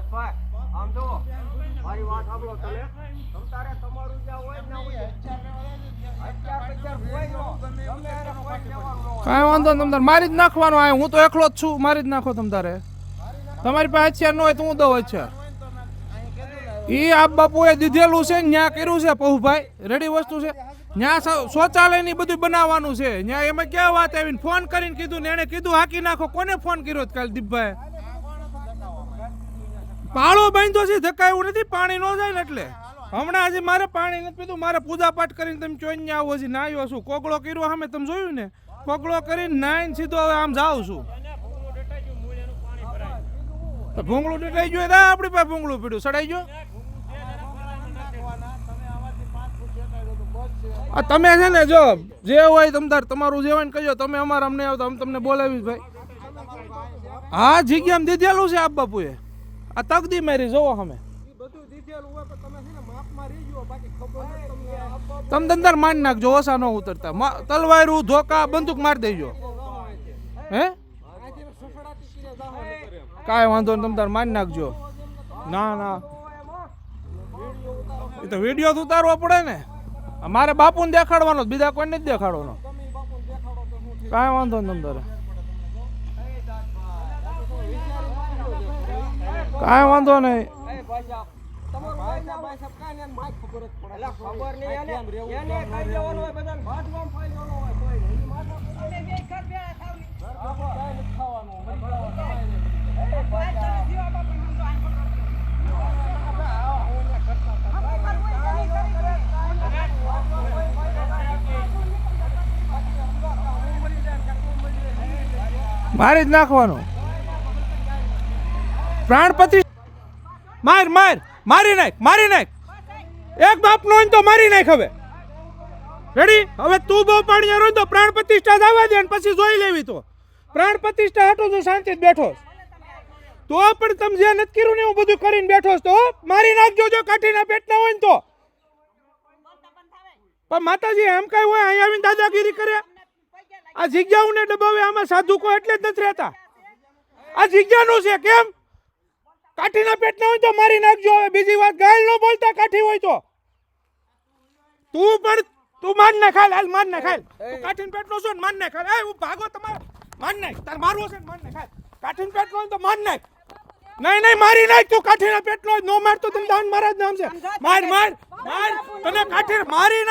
રાજભાઈ તમે. તમ તારે ને કોઈ નો ન વાંધો નહીં તમતારે મારી જ નાખવાનો આ હું તો એકલો જ છું, મારી જ નાખો તમતારે તમારી પાસે હથિયાર ન હોય તો હું દઉં હથિયાર. એ આપ બાપુએ દીધેલું છે, ન્યા કર્યું છે, પહુભાઈ? રેડી વસ્તુ છે. ન્યા શૌચાલય શૌચાલયની બધું બનાવવાનું છે. ન્યા એમાં ક્યાં વાત આવીને ફોન કરીને કીધું ને એને કીધું, હાકી નાખો. કોને ફોન કર્યો કાલ દીપભાઈ પાળો બાંધ્યો છે, ધક્કા એવું નથી, પાણી ન જાય ને એટલે. હમણાં હજી મારે પાણી નથી પીધું, મારે પૂજા પાઠ કરીને તમે ચોઈને આવો છે નાયો છું. કોગળો કર્યો સામે, તમે જોયું ને? કોગળો કરીને નાઈને સીધો હવે આમ જાઉં છું. ભૂંગળું ડટાઈ ગયું તો આપણી પાસે ભૂંગળું પીડ્યું. સડાઈ ગયો? આ તમે છે ને, જો, જે હોય તમદાર તમારું જે હોય ને કહેજો તમે અમારા અમને આવતા, અમે તમને બોલાવીશ ભાઈ. હા, જગ્યામાં દીધેલું છે આપ બાપુએ. આ તકદી મારી જોવો અમે બધું દીધેલું હોય પણ તમે તમે દંદર મારી નાખજો ઓછા ન ઉતરતા. તલવારું ધોકા બંદૂક મારી દેજો. હે. કાંઈ વાંધો નહીં તમતાર મારી નાખજો. ના ના. એ તો વીડિયો તો ઉતારવો પડે ને. મારે બાપુને દેખાડવાનો જ, બીજા કોઈને નથી દેખાડવાનો. તમે ઈ બાપુને દેખાડો તો હું ઠીક. કાંઈ વાંધો નહીં તમતારે કાંઈ વાંધો નહીં. મારી જ નાખવાનું પ્રાણ માર માર, મારી નાખ મારી નાખ. એક બાપ નો હોય તો મારી નાખ હવે. રેડી હવે તું બહુ પાણી રોય તો પ્રાણ પ્રતિષ્ઠા જવા દે પછી જોઈ લેવી તો. પ્રાણ પ્રતિષ્ઠા હાટું તો શાંતિ બેઠો. તો પણ તમે જે નથી કર્યું ને એવું બધું કરીને બેઠો તો મારી નાખજો જો કાઠીના પેટના હોય ને તો. પણ માતાજી, એમ કઈ હોય, અહીંયા આવીને દાદાગીરી કરે? આ જગ્યાઓને દબાવે આમાં સાધુકો એટલે જ નથી રહેતા. આ જગ્યાનું છે, કેમ? કાઠીના પેટના હોય તો મારી નાખજો. હવે બીજી વાત ગાય ન બોલતા કાઠી હોય તો. તું પણ તું માન ના ખાલ હાલ માન ના ખાલ તું કાઠીન પેટનો છો ને માન ના ખાલ એ હું ભાગો તમારે. માન નાખ તાર મારવો છે ને માન ના ખાલ કાઠીન પેટનો તો માન નાખ. નહીં નહીં મારી નાખ તું કાઠીના પેટનો નો માર તો તને દાન મહારાજ નામ છે. માર માર માર. તને કાઠી મારી નાખ